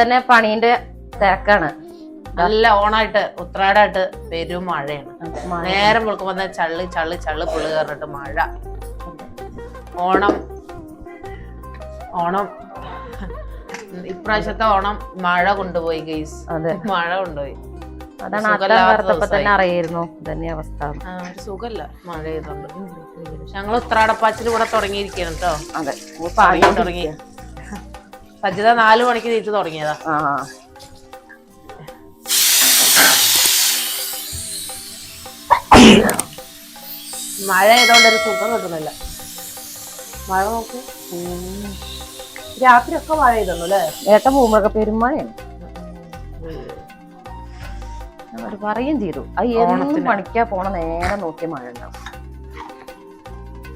തന്നെ പണീന്റെ തിരക്കാണ്. നല്ല ഓണായിട്ട് ഉത്രാടായിട്ട് പെരും മഴയാണ്. നേരം വെളുക്കുമ്പോ തന്നെ ചള്ളി ചള്ളി ചള്ളി പുള്ളി കയറിട്ട് മഴ. ഓണം ഓണം ഇപ്രാവശ്യത്തെ ഓണം മഴ കൊണ്ടുപോയി ഗെയ്സ്. അതെ. മഴ കൊണ്ടുപോയി. അതാണ് തന്നെ. അറിയായിരുന്നു. അവസ്ഥ. ആ, ഒരു സുഖല്ല മഴ ചെയ്തോണ്ട്. ഞങ്ങൾ ഉത്രാടപ്പാച്ചിൽ കൂടെ തുടങ്ങിയിരിക്കണം കേട്ടോ അതെ. തുടങ്ങി. സജ്ജിത നാലു മണിക്ക് നീറ്റ് തുടങ്ങിയതാ. ആ മഴ ആയതുകൊണ്ട് ഒരു സുഖം കിട്ടുന്നില്ല. മഴ നോക്ക്. രാത്രി ഒക്കെ മഴ ചെയ്തോളൂ അല്ലേ? ഏട്ട പോകുമ്പോഴൊക്കെ പെരുമഴയാണ്. പറയും ചെയ്തു. അത് എന്നും പണിക്കാ പോണ നേരെ നോക്കിയ മഴ ഉണ്ടാവും.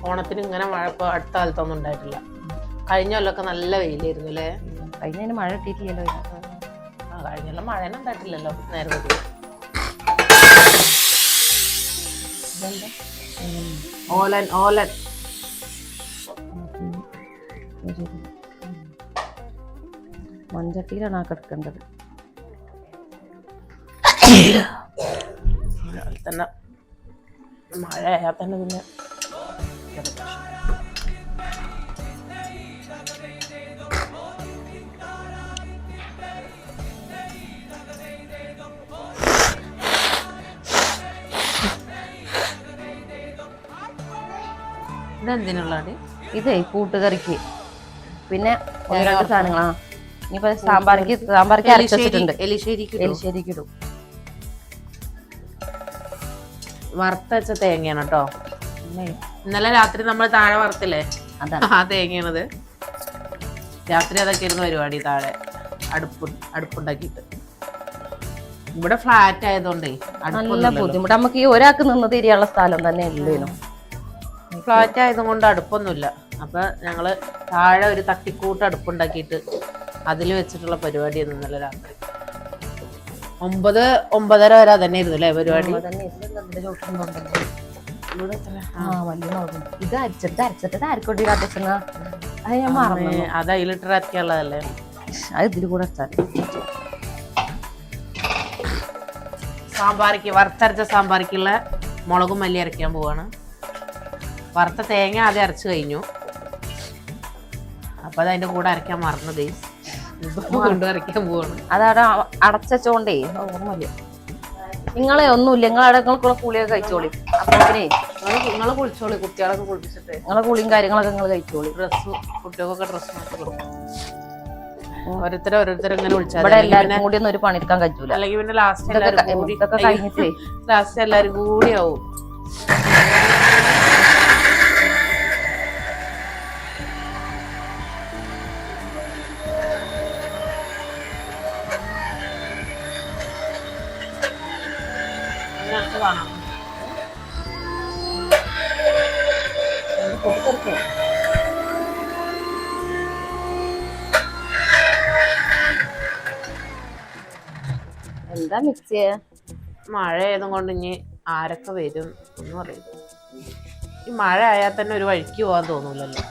ഓണത്തിന് ഇങ്ങനെ മഴ ഇപ്പൊ അടുത്ത കാലത്തൊന്നും ഉണ്ടായിട്ടില്ല. കഴിഞ്ഞ കൊല്ലമൊക്കെ നല്ല വെയിലായിരുന്നു അല്ലേ? കഴിഞ്ഞതിന് മഴ കിട്ടിയില്ലല്ലോ ആ കഴിഞ്ഞ കൊല്ലം മഴയൊന്നും ഉണ്ടായിട്ടില്ലല്ലോ നേരെ ഓലൻ ഓലൻ. മൺചട്ടിയിലാണ് ആ കിടക്കേണ്ടത്. തന്നെ മഴ ആയാൽ തന്നെ പിന്നെ ഇതെന്തിനുള്ളതാണ് ഇതേ കൂട്ടുകറിക്ക്. പിന്നെ ഒന്ന് രണ്ട് സാധനങ്ങളാ. ഇനിയിപ്പോ സാമ്പാർക്ക് സാമ്പാർക്ക് അരച്ചിട്ടുണ്ട് എലിശ്ശേരിക്ക് എലിശ്ശേരിക്ക് ഇടും. വറുത്തച്ച തേങ്ങയാണ് കേട്ടോ. ഇന്നലെ രാത്രി നമ്മൾ താഴെ വറുത്തില്ലേ? ആ തേങ്ങയാണത്. രാത്രി അതൊക്കെ ഇരുന്ന് പരിപാടി താഴെ. അടുപ്പ് അടുപ്പുണ്ടാക്കിയിട്ട്. ഇവിടെ ഫ്ലാറ്റ് ആയതുകൊണ്ടേ നല്ല ബുദ്ധിമുട്ട്. നമുക്ക് ഈ ഒരാൾക്ക് നിന്ന് തിരിയാനുള്ള സ്ഥലം തന്നെ ഇല്ലേനു ഫ്ലാറ്റ് ആയതുകൊണ്ട് അടുപ്പൊന്നുമില്ല. അപ്പൊ ഞങ്ങൾ താഴെ ഒരു തട്ടിക്കൂട്ട് അടുപ്പുണ്ടാക്കിയിട്ട് അതിൽ വെച്ചിട്ടുള്ള പരിപാടിയായിരുന്നു ഇന്നലെ രാത്രി. ഒമ്പത് ഒമ്പതര വരെ തന്നെ ആയിരുന്നു അല്ലേ പരിപാടി? ഇത് അരച്ചിട്ട് അരച്ചിട്ട് ആർക്കോട്ടി അധ്യക്ഷന അത് ഞാൻ മറന്നു. അത് അതിലിട്ട് ഇറക്കിയുള്ളതല്ലേ? അത് ഇതിൽ കൂടെ അരച്ചാൽ സാമ്പാറിക്ക് വറുത്തരച്ച സാമ്പാറിക്കുള്ള മുളകും മല്ലി അരയ്ക്കാൻ പോവാണ്. വറുത്ത തേങ്ങ ആദ്യം അരച്ചു കഴിഞ്ഞു. അപ്പൊ അത് അതിന്റെ കൂടെ അരയ്ക്കാൻ മറന്നത് അരയ്ക്കാൻ പോവാണ്. അതവിടെ അടച്ചോണ്ടേ ഓർമ്മയില്ല. നിങ്ങളെ ഒന്നുമില്ല. നിങ്ങളവിടെ നിങ്ങൾക്കുള്ള കുളിയൊക്കെ കഴിച്ചോളി. അപ്പോഴേ നിങ്ങൾ കുളിച്ചോളി. കുട്ടികളൊക്കെ കുളിപ്പിച്ചിട്ട്. നിങ്ങളെ കുളിയും കാര്യങ്ങളൊക്കെ നിങ്ങൾ കഴിച്ചോളി. ഡ്രസ്സ് കുട്ടികൾക്കൊക്കെ ഡ്രസ്സ് ഓരോരുത്തരും ഓരോരുത്തരും ഇങ്ങനെ വിളിച്ചാൽ ഇവിടെ എല്ലാവരും കൂടി ഒന്നും ഒരു പണിയെടുക്കാൻ കഴിച്ചൂല അല്ലെങ്കിൽ പിന്നെ ലാസ്റ്റ് ഇതൊക്കെ എല്ലാവരും കൂടി ഇതൊക്കെ കഴിഞ്ഞിട്ടേ. ലാസ്റ്റ് എല്ലാരും കൂടി ആവും. എന്താ മിക്സ് ചെയ്യാ. മഴ ആയതും കൊണ്ട് ഇനി ആരൊക്കെ വരും എന്ന് പറയും. ഈ മഴ ആയാൽ തന്നെ ഒരു വഴിക്ക് പോകാൻ തോന്നൂലല്ലോ.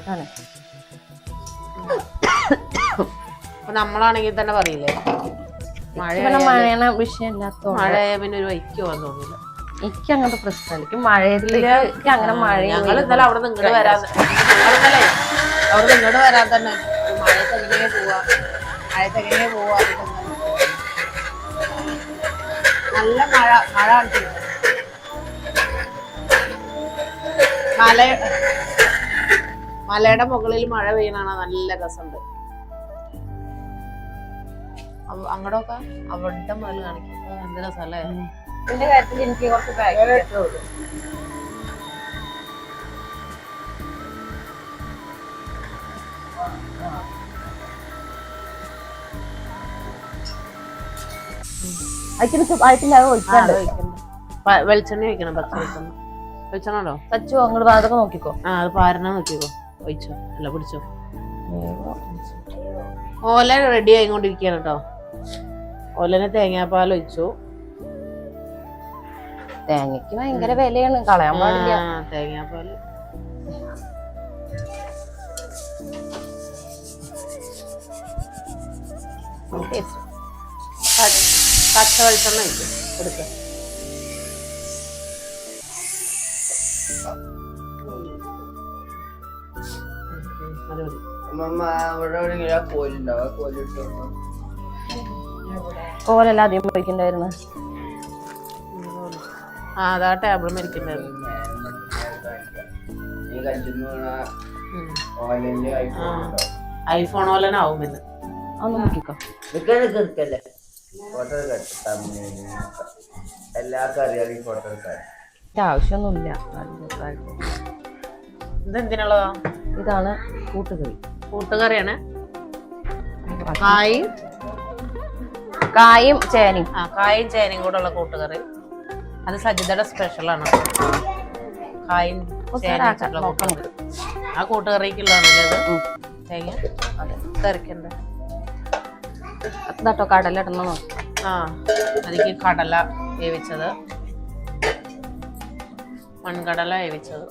അതാണ്. അപ്പൊ നമ്മളാണെങ്കിൽ തന്നെ പറയില്ലേ മഴ മഴയാണ് വിഷയം ഇല്ലാത്തോണ്ട് മഴ പിന്നെ ഒരു വഴിക്ക് പോകാൻ തോന്നൂല. എനിക്ക് അങ്ങനത്തെ പ്രശ്നമില്ല എനിക്ക് എനിക്ക് അങ്ങനെ മഴ ഞങ്ങൾ ഇന്നലെ അവിടെ നിന്ന് ഇങ്ങോട്ട് വരാൻ ഞങ്ങൾ ഇന്നലെ അവിടെ നിന്ന് ഇങ്ങോട്ട് വരാൻ തന്നെ മഴയത്ത് എങ്ങനെ പോവാ? മഴയത്ത് എങ്ങനെ പോവാ? നല്ല മഴ മഴ കണ്ടിട്ടുണ്ട് മല മലയുടെ മുകളിൽ മഴ പെയ്യണ നല്ല രസമുണ്ട്. അങ്ങടൊക്കെ അവിടെ മുതൽ കാണിക്കും എന്ത് എന്ത് രസമല്ലേ? ഇതിന്റെ കാര്യത്തിൽ എനിക്ക് കുറച്ച് അതിന് ആയിട്ടില്ല ഒഴിക്കാണ്ട് വെളിച്ചെണ്ണ ഒഴിക്കണം പച്ച വെളിച്ചെണ്ണ. സച്ചു അങ്ങോട്ട് ഭാഗത്തൊക്കെ നോക്കിക്കോ. ആ അത് പാരണ നോക്കിക്കോ. ഒഴിച്ചോ. അല്ല പിടിച്ചോ. ഓല റെഡി ആയിക്കൊണ്ടിരിക്കുകയാണ് കേട്ടോ ഓലനെ തേങ്ങാപ്പാൽ ഒഴിച്ചു. തേങ്ങക്ക് ഭയങ്കര വിലയാണ്. കളയാൻ പാടില്ല. തേങ്ങാപ്പാൽ ടേസ്റ്റ് പച്ച വെളിച്ചെണ്ണ ഇട്ട് വെക്കണം. കോലല്ല അധികം പോയിക്കണ്ടായിരുന്നു ആ അതാ ടേബിൾ മരിക്കണ്ടായിരുന്നു ഐഫോൺ ഓലനാവും ഒന്ന് നോക്കിക്കോ. എടുക്കല്ലേ ഫോട്ടോ എല്ലാവർക്കും അറിയാതെ ഈ ഫോട്ടോ എടുക്കാൻ. ആവശ്യമൊന്നുമില്ല. ഇതെന്തിനുള്ളതാ? ഇതാണ് കൂട്ടുകറി. കൂട്ടുകറിയാണ്. കായും. കായും ചേനയും. ആ കായും ചേനയും കൂടെ ഉള്ള കൂട്ടുകറി. അത് സജിതയുടെ സ്പെഷ്യലാണ് കായും ചേനയും ആ കൂട്ടുകറിക്കുള്ളതാണല്ലേ അത് ഉം. തേങ്ങ. അതെ. കറിക്കണ്ടേ ഇതാട്ടോ കടല ഇടണോ ആ അതിക്ക് കടല വേവിച്ചത്. മൺകടല വേവിച്ചത്.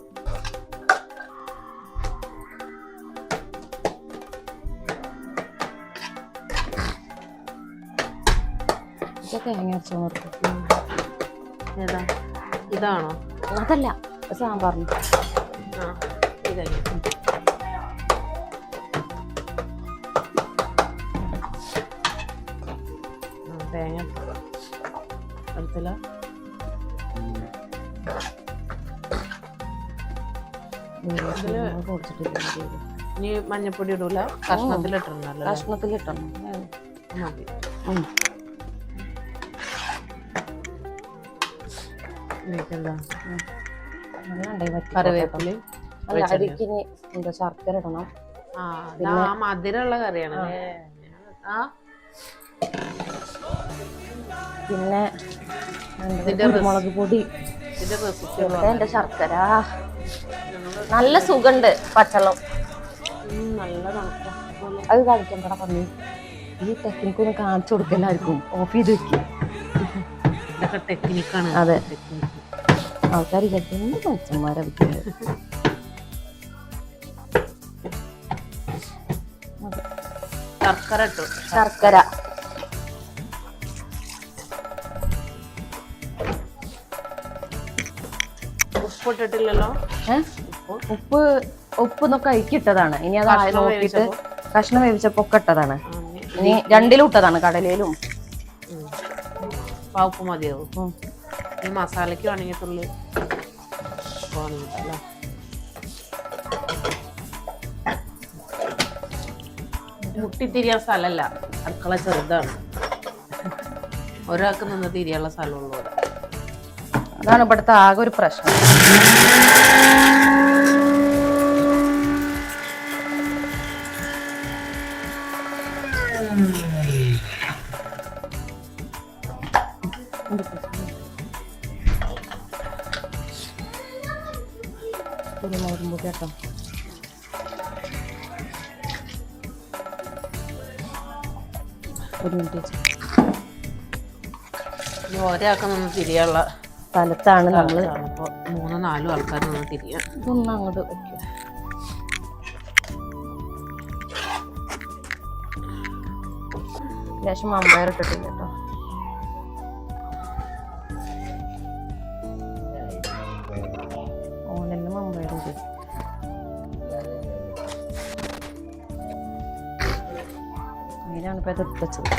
ഇതൊക്കെ ഏതാ? ഇതാണോ? അതല്ല സാമ്പാറിന്. ആ ഇതന്നെ തേങ്ങ അടുത്തല്ല ഇനി മഞ്ഞപ്പൊടി ഇടൂല. കഷ്ണത്തിലിട്ടുണ്ടല്ലോ കഷ്ണത്തിലിട്ടണം മതി. കറിവേപ്പില അല്ല അരിക്ക് ഇനി എന്താ ശർക്കര ഇടണം. ആ മധുരമുള്ള കറിയാണ്. ആ. പിന്നെ മുളക് കുരുമുളക് പൊടി. എന്റെ ശർക്കര. നല്ല സുഖണ്ട് പച്ചളം നല്ല അത് കഴിക്കണ്ട പറഞ്ഞു ഈ ടെക്നിക്ക് ഒന്ന് കാണിച്ചു കൊടുക്കലായിരിക്കും. ഓഫ് ചെയ്ത് വെക്കും. ടെക്നിക്കാണ് അതെ. ആൾക്കാർ എന്ത് മനുഷ്യന്മാരെ ശർക്കര ശർക്കര. ഉപ്പിട്ടിട്ടില്ലല്ലോ. ഉപ്പ്? ഉപ്പ് എന്നൊക്കെ അയക്കിട്ടതാണ് ഇനി അത് നോക്കിയിട്ട് കഷ്ണം വേവിച്ചപ്പോ ഒക്കെ ഇട്ടതാണ്. ഇനി- രണ്ടിലും ഇട്ടതാണ് കടലയിലും. ഉപ്പ് മതിയാവും. ഈ മസാലയ്ക്ക് വേണമെങ്കിൽ തുള്ളി അല്ലേ? മുട്ടി തിരിയാൻ സ്ഥലമല്ല. അടുക്കള ചെറുതാണ്. ഒരാൾക്ക് നിന്ന് തിരിയാനുള്ള സ്ഥലമുള്ളൂ അതാണ് ഇവിടുത്തെ ആകെ ഒരു പ്രശ്നം. കുരുമുളകും കേട്ടോ ഒരു മിനിറ്റ് ഒരാൾക്ക് നിന്ന് തിരിയാനുള്ള സ്ഥലത്താണ് നമ്മൾ അപ്പോൾ മൂന്നോ നാലോ ആൾക്കാർ നിന്ന് തിരിയാം. ഇതൊന്നും അങ്ങോട്ട് വെക്കും. ലേശം മമ്പയർ ഇട്ടിട്ടില്ല കേട്ടോ. ഓനെല്ലാം ഇപ്പൊ ഇത് വെച്ചത്.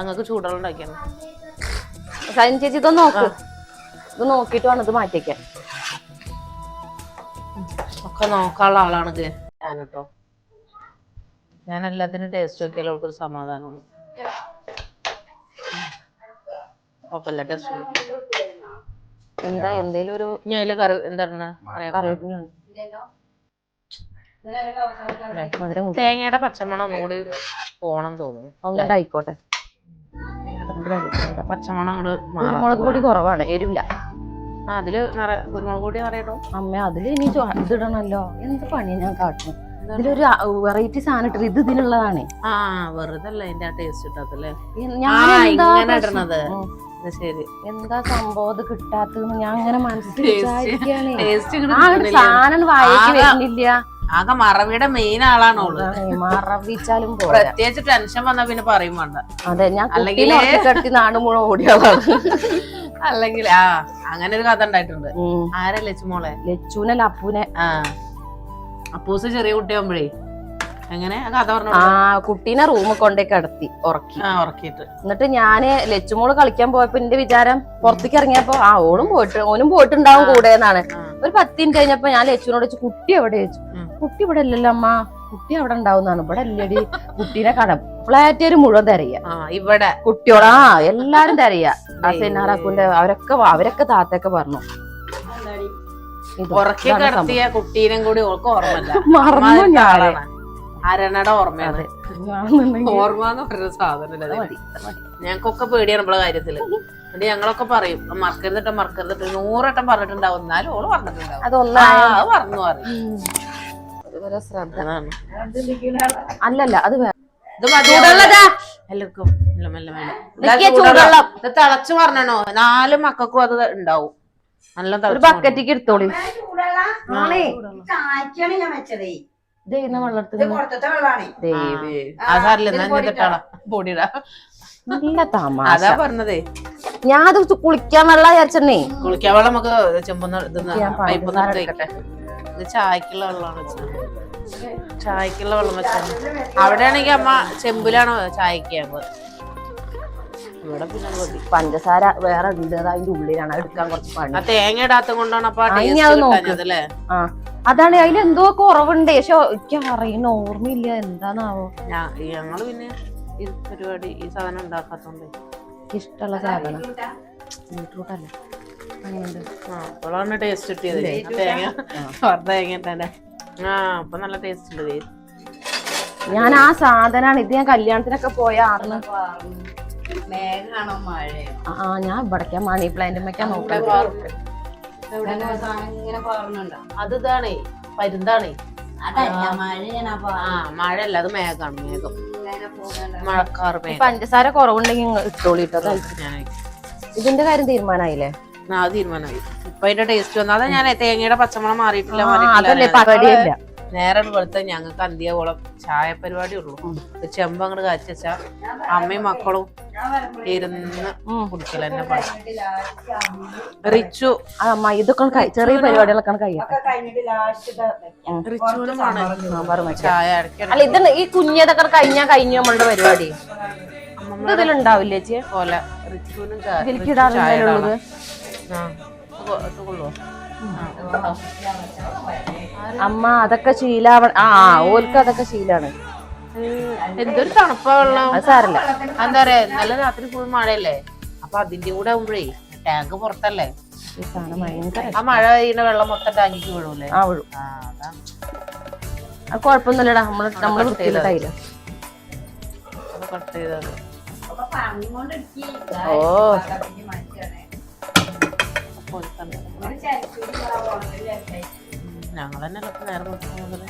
ഞങ്ങൾക്ക് ചൂടുള്ള ഉണ്ടാക്കിയാണ് സൈൻ ചേച്ചി ഇതൊന്ന് നോക്ക്. ഇത് നോക്കിയിട്ട് വേണം ഇത് മാറ്റിക്കാൻ ഒക്കെ നോക്കാനുള്ള ആളാണ് ഇത് ഞാൻ കേട്ടോ ഞാൻ എല്ലാത്തിനും ടേസ്റ്റ് നോക്കിയാൽ അവൾക്കൊരു സമാധാനമാണ് കുഴപ്പമില്ല ടേസ്റ്റ് എന്താ എന്തേലും ഒരു ഞാൻ അതിൽ കറി എന്താണ്. തേങ്ങയുടെ പച്ചമണം ഒന്നുകൂടി പോണം തോന്നുന്നു. അങ്ങോട്ട് ആയിക്കോട്ടെ പച്ചമണം അങ്ങോട്ട് കുരുമുളക് പൊടി കുറവാണ് എരിവില്ല. അതിൽ നിറ കുരുമുളക് പൊടി നിറയട്ടോ അമ്മ അതിൽ ഇനി ഇതിടണല്ലോ. എന്ത് പണി ഞാൻ കാട്ടും ഇതിലൊരു വെറൈറ്റി സാധനം ഇട്ടത് ഇത് ഇതിനുള്ളതാണ് ആ വെറുതെ അതിന്റെ ആ ടേസ്റ്റ് ഇട്ടാത്തല്ലേ ഞാൻ ഇടണത്. ശരി. എന്താ സംഭവം? ഇത് കിട്ടാത്തതെന്ന് ഞാൻ അങ്ങനെ ഒരു സാധനം വായിക്ക് വരുന്നില്ല. ആകെ മറവിയുടെ മെയിൻ ആളാണ് ഓൾ. മറവിച്ചാലും പോരാ. പ്രത്യേകിച്ച് ടെൻഷൻ വന്നാ പിന്നെ പറയും വേണ്ട. അതെ ഞാൻ അല്ലെങ്കിൽ നാട് മുഴുവൻ ഓടിയതാണ് അല്ലെങ്കിൽ ആ അങ്ങനെ ഒരു കഥ ഉണ്ടായിട്ടുണ്ട്. ആരാ ആരാ ലച്ചുമോളെ ലച്ചുനെ അപ്പൂനെ. ആ. അപ്പൂസ് ചെറിയ കുട്ടിയാകുമ്പോഴേ എങ്ങനെ? ആ കഥ പറഞ്ഞു ആ കുട്ടീനെ റൂമിൽ കൊണ്ടേ കിടത്തി ഉറക്കി. ആ ഉറക്കിയിട്ട്. എന്നിട്ട് ഞാൻ ലച്ചുമോൾ കളിക്കാൻ പോയപ്പോ എന്റെ വിചാരം പുറത്തേക്ക് ഇറങ്ങിയപ്പോ ആ ഓളും പോയിട്ട് ഓനും പോയിട്ടുണ്ടാവും കൂടെ എന്നാണ്. ഒരു പത്തിന് കഴിഞ്ഞപ്പോ ഞാൻ ലച്ചുനോട് വെച്ചു കുട്ടി എവിടെ? ഉം. കുട്ടി ഇവിടെ ഇല്ലല്ലോ അമ്മ. കുട്ടി അവിടെ ഉണ്ടാവുന്നതാണ്. ഇവിടെ ഇല്ലടി. കുട്ടീനെ കട ഫ്ലാറ്റേര് മുഴുവൻ തരയ്യ ആ ഇവിടെ. ആ എല്ലാരും തരയ്യ ആ സെനാറാക്കുന്റെ അവരൊക്കെ അവരൊക്കെ താത്തൊക്കെ പറഞ്ഞു. കുട്ടീനും കൂടി മറന്നു അമ്മാതിരി അരണയുടെ ഓർമ്മയാണ്. ഓർമ്മ എന്ന് പറയുന്ന സാധനം അത്. മതി, അത് മതി. ഞങ്ങൾക്കൊക്കെ പേടിയാണ് നമ്മളെ കാര്യത്തിൽ. എന്നിട്ട് ഞങ്ങളൊക്കെ പറയും മറക്കരുതിട്ട് മറക്കരുതിട്ട് നൂറട്ടം പറഞ്ഞിട്ടുണ്ടാവും. എന്നാലും ഓൾ പറഞ്ഞിട്ടുണ്ടാവും. അത് പറഞ്ഞു പറയും. അതുവരെ ശ്രദ്ധ. അല്ലല്ല അത്. എല്ലാവർക്കും മെല്ലെ മെല്ലെ മെല്ലെ ഇതാ ചൂടുവെള്ളം. ഇത് തിളച്ചു പറഞ്ഞോ നാല് മക്കൾക്കും അത് ഉണ്ടാവും. നല്ല ഒരു ബക്കറ്റിക്ക് എടുത്തോളി. ഇത് തമാശ. അതാ പറഞ്ഞതേ. ഞാൻ അത് കുളിക്കാൻ വെള്ളം വിചാരിച്ചേ കുളിക്കാൻ വെള്ളം നമുക്ക് ചെമ്പുന്ന പൈപ്പ് ചായക്കുള്ള വെള്ളമാണ് വെച്ചത്. ചായക്കുള്ള വെള്ളം വെച്ചാൽ അവിടെ ആണെങ്കിൽ അമ്മ ചെമ്പിലാണ് ചായക്ക് ഞങ്ങൾ ഇവിടെ പിന്നെ മതി. പഞ്ചസാര വേറെ ഉണ്ട് അത് അതിന്റെ ഉള്ളിലാണ് എടുക്കാൻ കുറച്ച് പണി. തേങ്ങ ഇടാത്ത കൊണ്ടാണ് അപ്പൊ ആ, അതാണ് അതിൽ എന്തോ കുറവുണ്ട്. പക്ഷെ എനിക്ക് അറിയുന്ന ഓർമ്മയില്ല എന്താണാവോ. ഞങ്ങൾ പിന്നെ ഈ പരിപാടി ഈ സാധനം ഉണ്ടാക്കാത്തോണ്ട്. ഇഷ്ടമുള്ള സാധനം. ബീട്രൂട്ട് അല്ല? അപ്പോഴാണ് ടേസ്റ്റ് കിട്ടിയത്. തേങ്ങ തേങ്ങ ഇട്ടേ ആ അപ്പൊ നല്ല ടേസ്റ്റ് ഉണ്ട് ദേ. ഞാൻ ആ സാധനമാണ് ഇത് ഞാൻ കല്യാണത്തിനൊക്കെ പോയ ആർന്ന്. മേഘാണോ മഴയോ? ആ ഞാൻ ഇവിടേക്കാ മണി പ്ലാന്റുമ്മയ്ക്കാ നോക്കാം ഇങ്ങനെ പറഞ്ഞുണ്ടോ അത് ഇതാണേ പരുന്താണേ. മഴയല്ല അത് മേഘാണ് മേഘം. മേഘം. പഞ്ചസാര കുറവുണ്ടെങ്കിൽ ഇട്ടോളിട്ടോ ഇട്ടോളി ഇട്ടോ ഞാൻ ഇതിന്റെ കാര്യം തീരുമാനമായില്ലേ അത് തീരുമാനമായി. ഇപ്പൊ അതിന്റെ ടേസ്റ്റ് വന്നു. അതാ ഞാൻ തേങ്ങയുടെ പച്ചമണം മാറിയിട്ടില്ല പരിപാടിയില്ല. നേരെ വെളുത്ത ഞങ്ങൾക്ക് അന്ത്യകോളം ചായ പരിപാടി ഉള്ളൂ. ചെമ്പ് അങ്ങോട്ട് കാച്ച അമ്മയും മക്കളും ഇരുന്ന് ഉം. കുടിക്കല എന്നെ പണി. റിച്ചു. ആ അമ്മ ഇതൊക്കെ ചെറിയ പരിപാടികളൊക്കെ കഴിയാം ചായ അല്ല ഇത് ഈ കുഞ്ഞതൊക്കെ കഴിഞ്ഞാ കഴിഞ്ഞു നമ്മളുടെ പരിപാടി. ഇത് ഇതിലുണ്ടാവില്ലേ ചേച്ചി? പോലെ റിച്ചുവിനും ചായ അമ്മ അതൊക്കെ ശീലാവ ആ ആ, ഓൽക്ക് അതൊക്കെ ശീലാണ്. എന്തൊരു തണുപ്പാ വെള്ളം. അത് സാരല്ല. എന്താ പറയാ ഇന്നലെ രാത്രി ഫുൾ മഴയല്ലേ? അപ്പൊ അതിന്റെ കൂടെ ആവുമ്പോഴേ ടാങ്ക് പുറത്തല്ലേ? ആ മഴ പെയ്യുന്ന വെള്ളം മൊത്തം ടാങ്കിക്ക് വീഴൂലേ ആ വിഴു. അത്. കുഴപ്പമൊന്നുമില്ലടാ നമ്മൾ നമ്മൾ വൃത്തിയിലിട്ടായില്ല ഓ. കട്ട് ചെയ്തത് ഒക്കെ ഓ ഞങ്ങൾ തന്നെ നേരം മുതൽ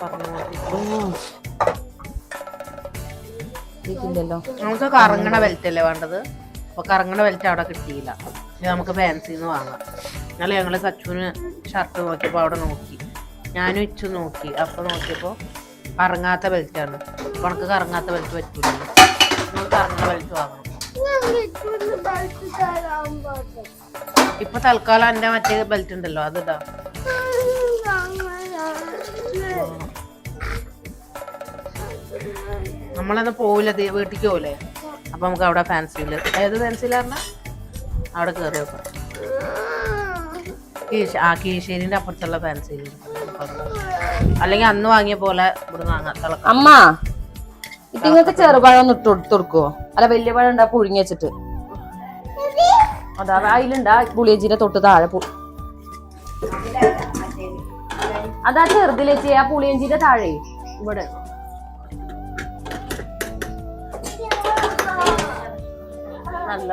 പറഞ്ഞു നമുക്ക് കറങ്ങണ ബെൽറ്റ് വേണ്ടത്? അപ്പൊ കറങ്ങണ ബെൽറ്റ് അവിടെ കിട്ടിയില്ല. ഇനി നമുക്ക് ഫാൻസിന്ന് വാങ്ങാം. എന്നാലും ഞങ്ങൾ സച്ചുവിന് ഷർട്ട് നോക്കിയപ്പോ അവിടെ നോക്കി. ഞാനും ഇച്ചു നോക്കി. അപ്പൊ നോക്കിയപ്പോ കറങ്ങാത്ത ബെൽറ്റ് ആണ്. അപ്പൊ നമുക്ക് കറങ്ങാത്ത ബെൽറ്റ് പറ്റൂല. കറങ്ങണ ബെൽറ്റ് വാങ്ങണം. ഇപ്പൊ തൽക്കാലം എന്റെ മറ്റേ ബെൽറ്റ് ഉണ്ടല്ലോ അതിടാ. നമ്മളന്ന് പോവില്ല വീട്ടിലേക്ക് പോവില്ലേ? അപ്പൊ നമുക്ക് അവിടെ ഫാൻസിയിൽ ഏത് ഫാൻസിയിലായിരുന്ന അവിടെ കയറി വെക്കാം കീശ ആ കീശേരിന്റെ അപ്പുറത്തുള്ള ഫാൻസിയിൽ അല്ലെങ്കിൽ അന്ന് വാങ്ങിയ പോലെ ഇവിടെ വാങ്ങാം. അമ്മ! ഇത് നിങ്ങൾക്ക് ചെറുപഴം ഒന്ന് ഇട്ട് കൊടുത്ത് കൊടുക്കുവോ അല്ല വലിയ പഴം ഉണ്ടാ? പുഴുങ്ങി വെച്ചിട്ട്. അതാ അതിലുണ്ടാ. പുളിയഞ്ചിന്റെ തൊട്ട് താഴെ അതാ ചെറുതിലേച്ചി ആ പുളിയഞ്ചിന്റെ താഴെ. ഇവിടെ. നല്ല.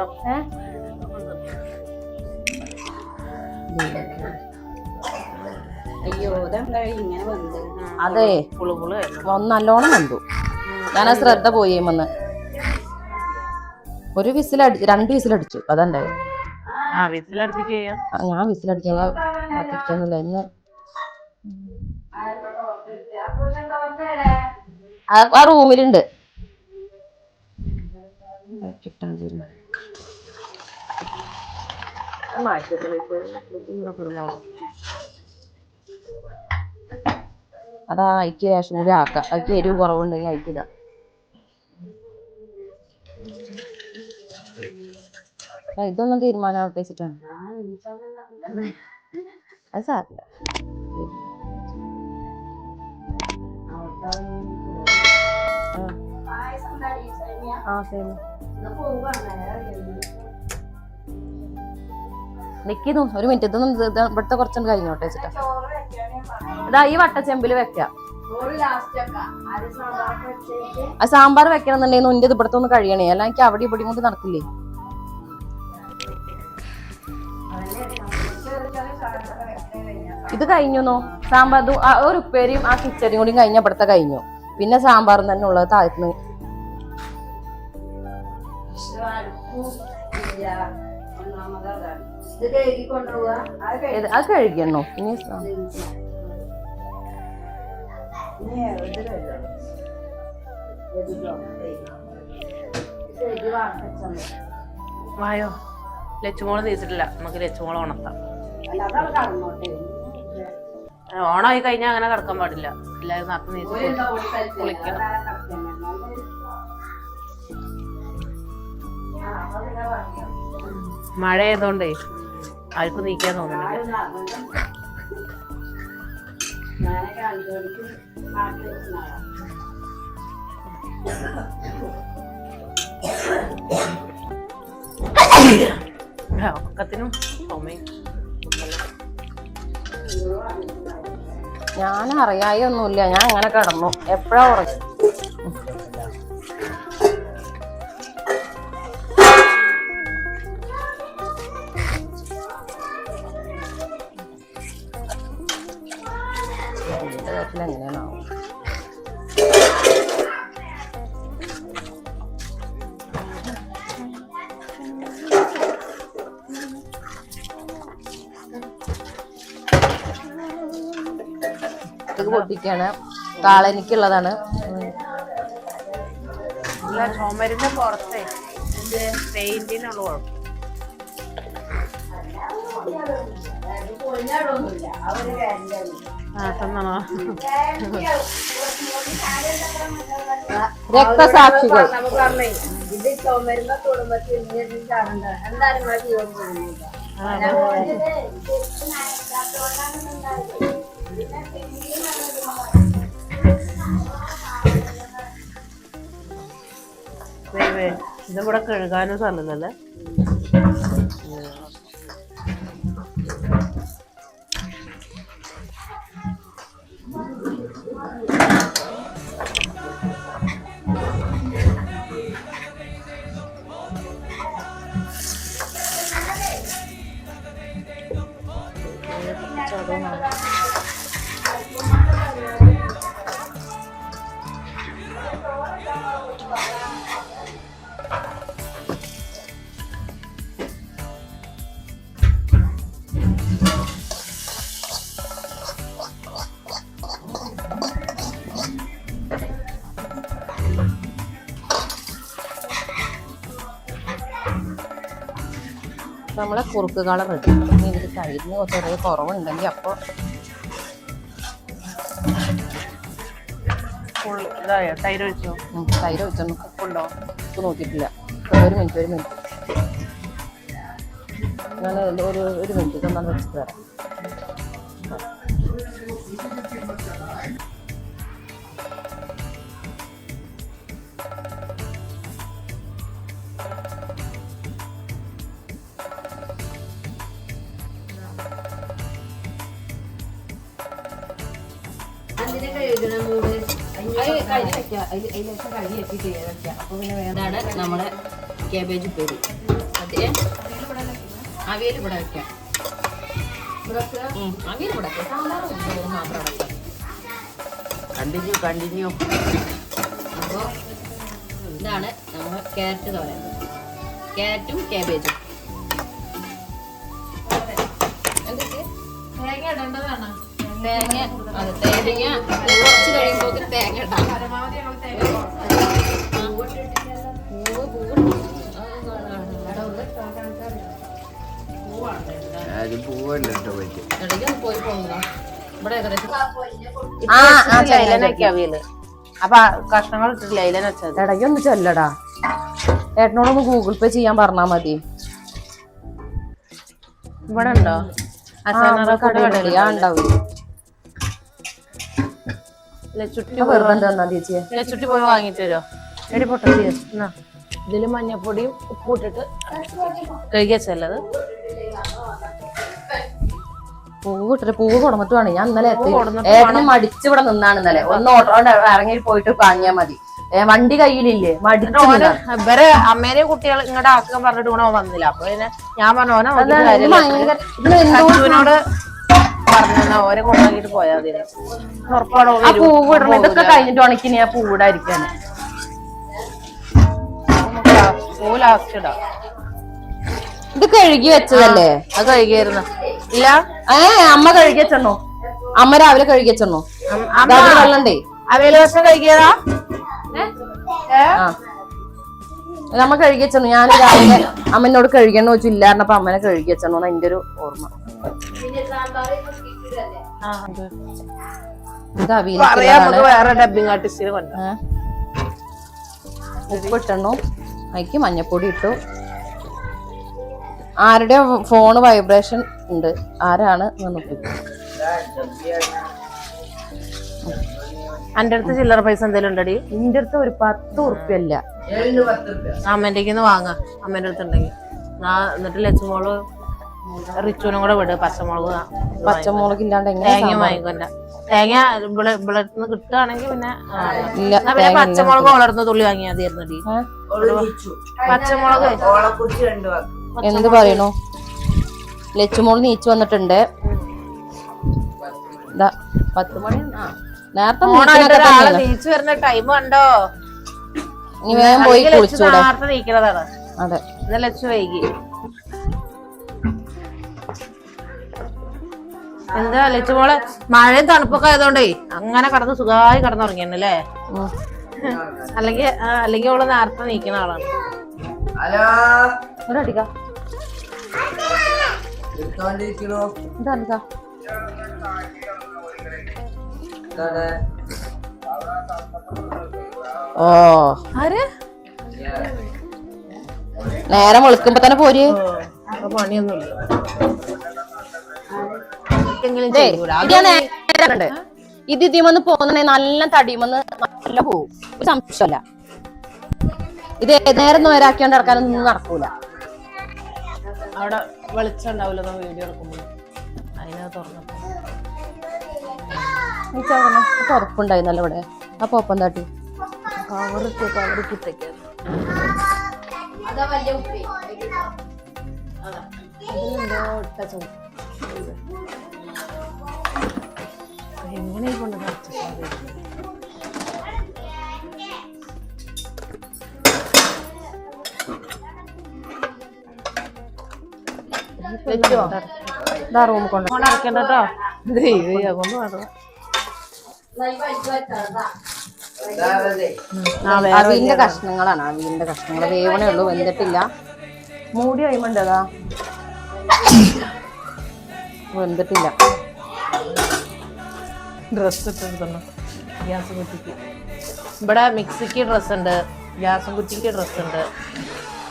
അയ്യോ ഇതെന്താ? ഇങ്ങനെ വന്നത് അതെ. നല്ലോണം കണ്ടു ഞാൻ ആ ശ്രദ്ധ പോയി വന്ന് ഒരു വിസിലടി രണ്ട് വിസിലടിച്ചു. അതുണ്ടായി ഞാൻ വിസിലടിച്ചാൽ പറ്റിച്ചൊന്നുമില്ല ഇന്ന് ആ റൂമിലുണ്ട്. അതാ അയക്ക് ശേഷം കൂടി ആക്കാം. അയക്ക് എരിവ് കുറവുണ്ടെങ്കിൽ അയക്കില്ല ഇതൊന്നും തീരുമാനം വെച്ചിട്ടാണ്. അത് സാറില്ല ആ. ഒരു മിനിറ്റ് ഇതൊന്നും ഇത് ഇത് ഇവിടുത്തെ കുറച്ചും കഴിഞ്ഞോട്ടെ വെച്ചിട്ടാ. ഇതാ ഈ വട്ടച്ചെമ്പിൽ വെക്കാം. സാമ്പാർ വെക്കണം എന്നുണ്ടെങ്കിൽ ഉന്റെ ഇവിടുത്തെ ഒന്ന് കഴിയണേ. അല്ല എനിക്ക് അവിടെ ഇവിടെ കൊണ്ട് നടക്കില്ലേ? ഇത് കഴിഞ്ഞു സാമ്പാർ ആ ഒരു ഉപ്പേരിയും ആ കിച്ചടിയും കൂടി കഴിഞ്ഞ ഇവിടുത്തെ കഴിഞ്ഞു. പിന്നെ സാമ്പാർ തന്നെ ഉള്ളത് താഴ്ത്തുന്നു അത് കഴുകിയെണ്ണോ ഇനി വായോ. ലച്ചുമോൾ തീച്ചിട്ടില്ല. നമുക്ക് ലച്ചുമോൾ ഉണർത്താം. അല്ല അതാണ് കടന്നോട്ടെ ഓണമായി കഴിഞ്ഞാൽ അങ്ങനെ കിടക്കാൻ പാടില്ല എല്ലാവരും നാട്ടിൽ നീച്ച് കുളിക്കണം മഴ ആയതുകൊണ്ടേ ആർക്കും നീക്കാൻ തോന്നുന്നില്ല ഒക്കത്തിനും ചുമയും ഞാൻ അറിയായി ഒന്നുമില്ല ഞാൻ അങ്ങനെ കിടന്നു. എപ്പോഴാ ഉറങ്ങി കാളനിക്കുള്ളതാണ് ചുമരിന്റെ പുറത്തെ പെയിന്റിനുള്ള കുഴപ്പം. രക്തസാക്ഷികൾ. ഇത് ചുമരുന്ന കുടുംബത്തിൽ എന്തായാലും ജീവൻ കൂടെ കഴുകാനും സ്ഥലമല്ലേ നമ്മളെ കുറുക്ക് കാള റെഡി ഇനി ഇതിൽ തൈരിന് ചെറിയ കുറവുണ്ടെങ്കിൽ അപ്പോൾ തൈര് ഒഴിച്ചോ? തൈര് വെച്ചോ ഉപ്പുണ്ടോ? ഉപ്പ് നോക്കിയിട്ടില്ല. ഒരു മിനിറ്റ് ഒരു മിനിറ്റ്. ഞാൻ ഒരു ഒരു മിനിറ്റ് ഇതൊന്നാണ് വെച്ചിട്ട് വരാം. ഇതാണ് നമ്മുടെ കാബേജ് ഉപ്പേരി അതേ അവിയൽ ഇവിടെ വെക്കാം. ഉം, അവിയൽ ഇവിടെ സാമ്പാർ മാത്രം അടക്കാം കണ്ടിന്യൂ കണ്ടിന്യൂ അപ്പോൾ ഇതാണ് നമ്മൾ ക്യാരറ്റ് തോരൻ ക്യാരറ്റും കേബേജും എന്തൊക്കെ? തേങ്ങ ഇടേണ്ടതാണ്. തേങ്ങ അത് തേങ്ങ. കുറച്ച് കഴിയുമ്പോൾ തേങ്ങ ഇടാം. അപ്പൊ കഷ്ണങ്ങൾ വെച്ചത്? ഇടയ്ക്ക് ഒന്ന് ചെല്ലടാ. ഏട്ടനോടൊന്ന് ഗൂഗിൾ പേ ചെയ്യാൻ പറഞ്ഞാ മതി. ഇവിടെ ഉണ്ടോ ആ ഉണ്ടാവില്ല ചേച്ചിയെ പോയി പൊട്ടത്തി എന്നാ. ഇതിൽ മഞ്ഞപ്പൊടിയും ഉപ്പിട്ടിട്ട് കഴുകിയ ചെല്ലത് പൂവ് ഇട്ടിട്ട് പൂവ് കൊടുന്നിട്ട് ഞാൻ ഇന്നലെ കൊടുന്നിട്ട് മടിച്ച് ഇവിടെ നിന്നാണ് ഇന്നലെ. ഒന്ന് ഓട്ടോ ഇറങ്ങി പോയിട്ട് വാങ്ങിയാ മതി. വണ്ടി കയ്യിലില്ലേ? മടിച്ച്. ഇവരെ അമ്മേനെയും കുട്ടികൾ ഇങ്ങോട്ട് ആക്കാൻ പറഞ്ഞിട്ട് ഓൻ വന്നില്ല. അപ്പൊ പിന്നെ ഞാൻ പറഞ്ഞു ഓനെ ഭയങ്കര പറഞ്ഞു ഓരെ കൊണ്ടാക്കിട്ട് പോയാൽ മതി. ആ പൂവ് ഇടണം. ഇതൊക്കെ കഴിഞ്ഞിട്ട് ഉണക്കിനി ആ പൂവിടായിരിക്കാൻ പൂ ലാസ്റ്റ് ഇടാം. ഇത് കഴുകി വെച്ചതല്ലേ? അത് കഴുകിയായിരുന്നു. ഇല്ല? ഏ അമ്മ കഴുകി വെച്ചെണ്ണോ അമ്മ രാവിലെ കഴുകി വെച്ചെണ്ണോ വെള്ളണ്ടേ. അവയിൽ ദിവസം കഴുകിയതാ അമ്മ നമ്മ കഴുകി വെച്ചു ഞാൻ രാവിലെ അമ്മനോട് കഴുകണമെന്ന് വെച്ചു ഇല്ലായിരുന്നപ്പോ അമ്മനെ കഴുകി വെച്ചെണ്ണു എന്റെ ഒരു ഓർമ്മ. ഇത് വേറെ ഡബിങ് ആർട്ടിസ്റ്റിന് ഉപ്പ് ഇട്ടണു അതിക്ക് മഞ്ഞപ്പൊടി ഇട്ടു. ആരുടെ ഫോണ് വൈബ്രേഷൻ ഉണ്ട്? ആരാണ് എന്ന് നോക്കിക്കോ. എന്റെ അടുത്ത് ചില്ലറ പൈസ എന്തെങ്കിലും ഉണ്ടടി? എന്റെ അടുത്ത് ഒരു പത്ത് റുപ്യ അമ്മേന്റെ നിന്ന് വാങ്ങാ. അമ്മേന്റെ അടുത്തുണ്ടെങ്കിൽ ഞാൻ എന്നിട്ട് ലച്ചുമോൾ റിച്ചുവിനും കൂടെ വിട് പച്ചമുളക് പച്ചമുളക് ഇല്ലാണ്ട് എങ്ങനെ തേങ്ങ വാങ്ങിക്കൊണ്ട തേങ്ങ ഇവിടെ ഇവിടെ നിന്ന് കിട്ടുകയാണെങ്കിൽ പിന്നെ ഇല്ല പിന്നെ പച്ചമുളക് വളർന്ന തുള്ളി വാങ്ങിയാൽ മതിയായിരുന്നു ഡി പച്ചമുളക് എന്ത് പറയണു? ലച്ചുമോൾ നീച്ചു വന്നിട്ടുണ്ട്. ദാ, പത്ത് മണി നേരത്തെ. നീച്ചു വരുന്ന ടൈം കണ്ടോ? ഇനി വേഗം പോയി കുളിച്ചു കുളിച്ചൂടെ. നേരത്തെ നീക്കുന്നതാണ് അതെ. ഇന്നലെ ലച്ചു വൈകി. എന്താ ലച്ചു മോളെ? മഴയും തണുപ്പൊക്കെ ആയതുകൊണ്ടേ അങ്ങനെ കടന്ന് സുഖമായി കടന്നുറങ്ങിയല്ലേ. അല്ലെങ്കിൽ അല്ലെങ്കിൽ അവൾ നേരത്തെ നീക്കുന്ന ആളാണ്. എന്താണ് ഓ. ആര്? നേരം വെളുക്കുമ്പോ തന്നെ പോര്. പണിയൊന്നുമില്ല. എങ്കിലും ദേ, ചെയ്യൂല. ഇത് ഞാൻ നേരെ കണ്ട്. ഇത് ഇതിമന്ന് പോകുന്നുണ്ടെ നല്ല തടിയുമെന്ന് നല്ല പോവും. ഒരു സംശയമല്ല ഇത് ഏത് നേരം നേരാക്കിയോണ്ട് ഇറക്കാനൊന്നും നടക്കൂല. അവിടെ വെളിച്ചം ഉണ്ടാവില്ല വീഡിയോ എടുക്കുമ്പോൾ തുറന്നപ്പോ. പുറപ്പുണ്ടായിരുന്നല്ലോ ഇവിടെ. അപ്പൊ ഒപ്പം തട്ടി അതാ അതിലെന്തോ ഇട്ട ചോ എങ്ങനെ കൊണ്ട് ഇതാ റൂമിൽ കൊണ്ട്. അടക്കണ്ട കേട്ടോ കൊണ്ട് വേണം ആ വേറെ അവിയലിന്റെ കഷ്ണങ്ങളാണ് അവിയലിന്റെ കഷ്ണങ്ങൾ വേവണേ ഉള്ളൂ വെന്തിട്ടില്ല. മൂടി കഴിയുമ്പോണ്ടതാ വെന്തിട്ടില്ല. ഡ്രസ് ഇട്ടെടുത്തണം ഗ്യാസ് കുറ്റിക്ക് ഇവിടെ മിക്സിക്ക് ഡ്രസ് ഉണ്ട് ഗ്യാസും കുറ്റിക്ക് ഡ്രസ് ഉണ്ട്.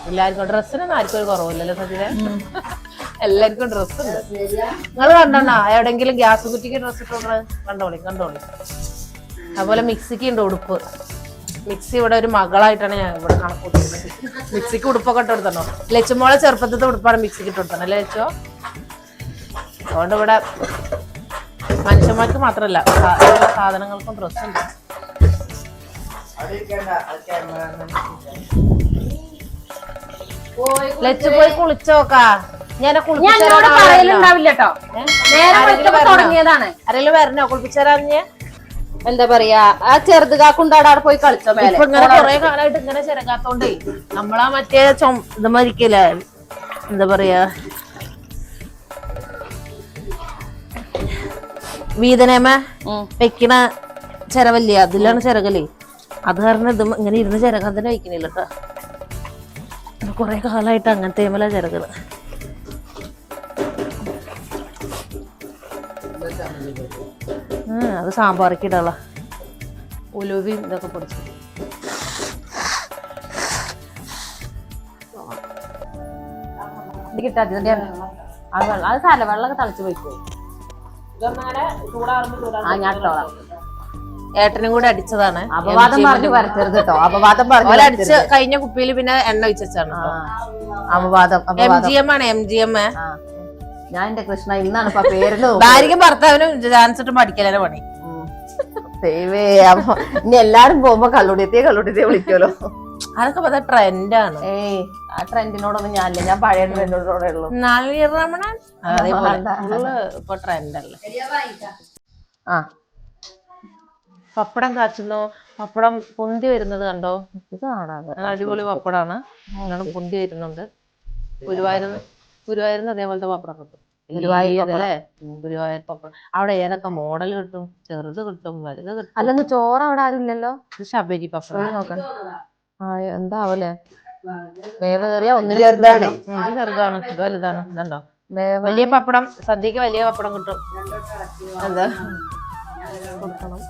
എല്ലാവർക്കും ഡ്രസ്സിനൊന്നും ആർക്കും ഒരു കുറവില്ലല്ലോ സജിത എല്ലാവർക്കും ഡ്രസ് ഉണ്ട്. നിങ്ങൾ കണ്ടോണ എവിടെങ്കിലും ഗ്യാസ് കുറ്റിക്ക് ഡ്രസ് ഇട്ടോണ്ട് കണ്ടോളി കണ്ടോളി. അതുപോലെ മിക്സിക്ക് ഉണ്ട് ഉടുപ്പ്. മിക്സി ഇവിടെ ഒരു മകളായിട്ടാണ് ഞാൻ ഇവിടെ കണക്കൂട്ടുന്നത് മിക്സിക്ക് ഉടുപ്പൊക്കെ ഇട്ട് കൊടുത്തണോ? ലച്ചുമോളെ ചെറുപ്പത്തിൽ ഉടുപ്പാണ് മിക്സിക്ക് ഇട്ട് കൊടുത്തണം അല്ലേ ലച്ചോ? അതുകൊണ്ട് ഇവിടെ മനുഷ്യന്മാർക്ക് മാത്രല്ല സാ- എല്ലാ സാധനങ്ങൾക്കും ഡ്രസ് ഉണ്ട് അവിടെ ഇരിക്കണ്ട അത് ക്യാമറ ലച്ചു പോയി കുളിച്ചോക്കാ ഞാൻ ഞാൻ എന്നോട് പറയലുണ്ടാവില്ല കേട്ടോ നേരെ വെളുത്തപ്പോ തുടങ്ങിയതാണ്. ആരെങ്കിലും വരണോ? കുളിപ്പിച്ചേരാഞ്ഞ്? എന്താ പറയാ ആ ചെറുത് കാക്കുണ്ടാടെ അവിടെ പോയി കളിച്ചോ ഇങ്ങനെ കൊറേ കാലമായിട്ട് ഇങ്ങനെ ചെറുകാത്തോണ്ടേ നമ്മളാ മറ്റേ ചൊ ഇത് മരിക്കില്ല? എന്താ പറയാ വീതനേമ. വെക്കണ ചിരവല്ലേ? അതിലാണ് ചിരകലേ അത് കാരണം ഇത് ഇങ്ങനെ ഇരുന്ന് ചിരകാൻ തന്നെ വെക്കണില്ല കേട്ടോ കുറെ കാലമായിട്ട് അങ്ങനത്തെ മേല ചിരകൾ അത് സാമ്പാറൊക്കെ ഇടാള. ഉലുവി ഇതൊക്കെ പൊടിച്ചു. ഇത് കിട്ടാ അതിന്റെ അത് വെള്ളം അത് സാല വെള്ളമൊക്കെ തളിച്ച് പോയിക്കോ. ആ ഞാൻ ഇട്ടോളാം. ഏട്ടനും കൂടെ അടിച്ചതാണ്. അപവാദം പറഞ്ഞു വരത്തരുത് കേട്ടോ അപവാദം പറഞ്ഞു അടിച്ച് കഴിഞ്ഞ കുപ്പിയിൽ പിന്നെ എണ്ണ ഒഴിച്ചാണ് ആ. അപവാദം എം അപവാദം. ജി എം ആണ് എം ജി എം. ആ. ഞാൻ എന്റെ കൃഷ്ണ ഇന്നാണ് ഇപ്പൊ ഭാര്യക്കും ഭർത്താവിനും ഡാൻസ് ഇട്ട് പഠിക്കലാണ് പണി. ദൈവേ അപ്പൊ ഇനി എല്ലാരും പോകുമ്പോ കള്ളുടിയത്തെ കള്ളുടിയത്തെ വിളിക്കുമല്ലോ അതൊക്കെ ട്രെൻഡാണ് ഏയ്. ആ ട്രെൻഡിനോടൊന്നും ഞാനില്ല ഞാൻ പഴയ ട്രെൻഡിനോടെ ഉള്ളൂ. രമണൻ അതേപോലെ ഇപ്പൊ ട്രെൻഡല്ലേ ആ. പപ്പടം കാച്ചുന്നു. പപ്പടം പൊന്തി വരുന്നത് കണ്ടോ? ഇതാണത് നല്ല അടിപൊളി പപ്പടാണ്. അങ്ങനെ പൊന്തി വരുന്നുണ്ട്. ഗുരുവായൂർ ഗുരുവായൂരിന്ന് അതേപോലത്തെ പപ്പടം കിട്ടും. ഗുരുവായൂർ അല്ലേ? ഗുരുവായൂർ പപ്പടം. അവിടെ ഏതൊക്കെ മോഡൽ കിട്ടും? ചെറുത് കിട്ടും വലുത് കിട്ടും? അല്ലന്ന് ചോറ് അവിടെ ആരും ഇല്ലല്ലോ? ശബരി പപ്പടം. നോക്കണം ആ എന്താവല്ലേ വേവ് കയറിയ ഒന്നിനും ചെറുതാണ്. ചെറുതാണ്. ഇത് വലുതാണ്. ഇതുണ്ടോ? വലിയ പപ്പടം സദ്യക്ക് വലിയ പപ്പടം കിട്ടും. എന്താ കൊടുക്കണം.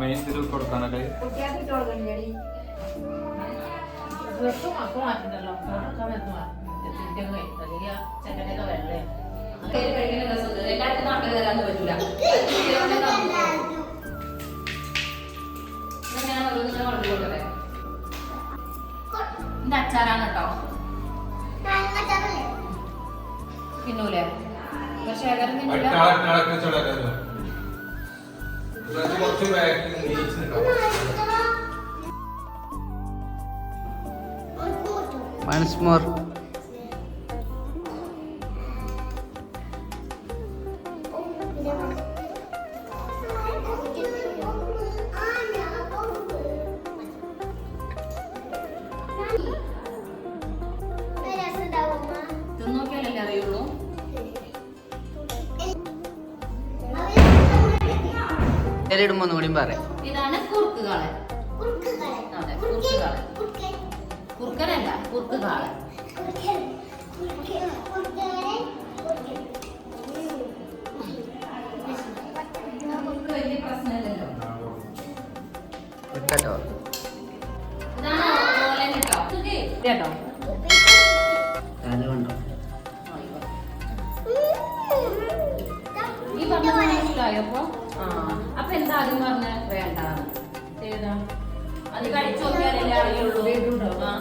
മെയിൻ ഇതിൽ കൊടുക്കാനൊക്കെ. അച്ചാറാണ് കേട്ടോ. തിന്നൂലേ? തിന്നൂല കുറച്ച് ബാക്കിൽ Once more. ഒന്നുകൂടി പറയാം. ഇതാണ് കുറുക്കുകാളൻ അതെ കുറുക്കുകാളൻ കുറുക്കനല്ല കുറുക്കുകാളൻ കുറുക്ക് പ്രശ്നമില്ലല്ലോ. കേട്ടോ. കേട്ടോ കാലുകൊണ്ടോ ഈ പറഞ്ഞ ഇഷ്ടമായോ അപ്പൊ അപ്പൊ എന്താ ആദ്യം പറഞ്ഞ? വേണ്ട. ഏതാ അത് കഴിച്ചു നോക്കിയാലല്ലേ അറിയുള്ളൂ. വേണം.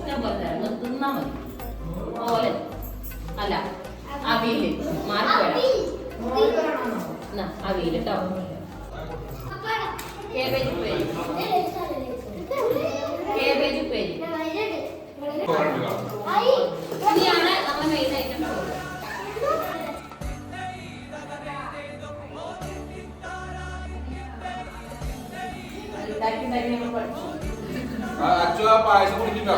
വേണം പോലെ തരാം. നിങ്ങൾ തിന്നാ മതി. ഓലൻ. അല്ല അവിയിൽ. മാറിപ്പോയാ എന്നാ അവിയൽ കേട്ടോ കേബേജ് ഉപ്പേരി. കേബേജ് ഉപ്പേരി. ഇനിയാണ് നമ്മുടെ മെയിൻ ഐറ്റം അച്ചു ആ പായസം കുടിച്ചിട്ടോ?